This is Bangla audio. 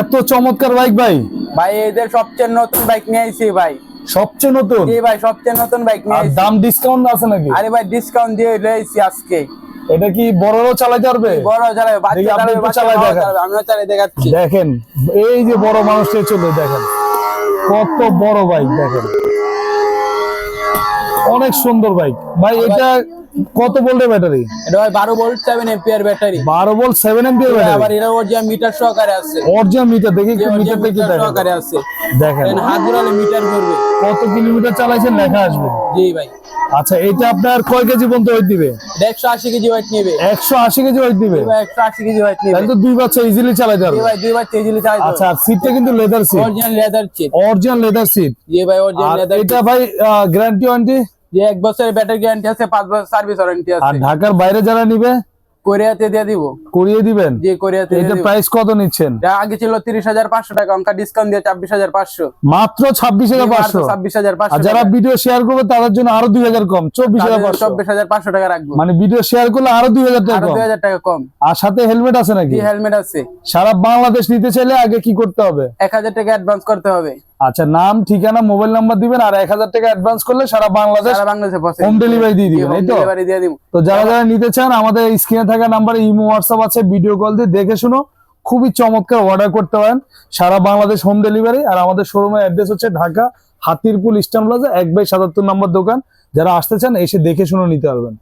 এত চমৎকার বাইক ভাই। ভাই এদের সবচেয়ে নতুন বাইক নিয়ে আইছি ভাই। সবচেয়ে নতুন? জি ভাই সবচেয়ে নতুন বাইক নিয়ে আর আইছি। দাম ডিসকাউন্ট আছে নাকি? আরে ভাই ডিসকাউন্ট দিয়ে লইছি আজকে। এটা কি বড়রাও চালাতে পারবে? বড় চালাবে বাচ্চা চালাবে আমিও চালাই দেখাচ্ছি। দেখেন এই যে বড় মানুষটা চলে দেখেন। কত বড় বাইক দেখেন। অনেক সুন্দর বাইক ভাই এটা কত ভোল্টের ব্যাটারি? এটা ভাই বারো ভোল্ট সেভেন এম্পিয়ার ব্যাটারি। বারো ভোল্ট সেভেন এমপিয়ার আবার ব্যাটারি এরা মিটার সহকারে আছে। অরিজিনাল মিটার দেখি যে মিটার দেখেন। সহকারে আছে। দেখেন। হাত ঘুরালে মিটার ঘুরবে কত কিলোমিটার চালাইছেন লেখা আসবে। জি ভাই। আচ্ছা এটা আপনার কয় কেজি পর্যন্ত ওয়েট দিবে? এটা একশো আশি কেজি ওয়েট নেবে। একশো আশি কেজি ওয়েট দিবে? ভাই একশো আশি কেজি ওয়েট নেবে। তাহলে তো দুই বাচ্চা ইজিলি চালাতে পারবে। ভাই দুই বার তেজিলি চালাই আচ্ছা আর সিটটা কিন্তু leather seat original leather cheap original leather seat জি ভাই অরিজিনাল লেদার এটা ভাই গ্যারান্টি ওয়ারেন্টি যে এক বছরের ব্যাটারি গ্যারান্টি আছে পাঁচ বছর সার্ভিস ওয়ারেন্টি আর আছে ঢাকার বাইরে যারা নিবে? কোরিয়াতে দিয়ে দিব। করিয়ে দিবেন? জি কোরিয়াতে এটা প্রাইস কত নিচ্ছেন? আগে ছিল তিরিশ হাজার পাঁচশো টাকা অঙ্কা ডিসকাউন্ট দিয়ে ছাব্বিশ হাজার পাঁচশো। মাত্র আর যারা ভিডিও শেয়ার করবে তাদের জন্য আরও দুই হাজার কম চব্বিশ হাজার পাঁচশো। চব্বিশ হাজার পাঁচশো টাকা রাখব। মানে ভিডিও শেয়ার করলে আরও টাকা কম। টাকা আর সাথে হেলমেট আছে নাকি? জি হেলমেট আছে। সারা বাংলাদেশ নিতে চাইলে আগে কি করতে হবে? এক হাজার টাকা অ্যাডভান্স করতে হবে। আচ্ছা নাম ঠিকানা মোবাইল নাম্বার দিবেন আর এক হাজার টাকা অ্যাডভান্স করলে সারা বাংলাদেশ হোম ডেলিভারি দিয়ে দিবেন এই তো? তো যারা যারা নিতে চান আমাদের স্ক্রিনে থাকা নাম্বারে ইমো হোয়াটসঅ্যাপ আছে ভিডিও কল দিয়ে দেখে শুনো। খুবই চমৎকার অর্ডার করতে পারেন। সারা বাংলাদেশ হোম ডেলিভারি আর আমাদের শোরুমের অ্যাড্রেস হচ্ছে ঢাকা হাতিরপুল ইস্টার্ন প্লাজা এক বাই সাতাত্তর নম্বর দোকান। যারা আসতে চান এসে দেখে শুনে নিতে পারবেন।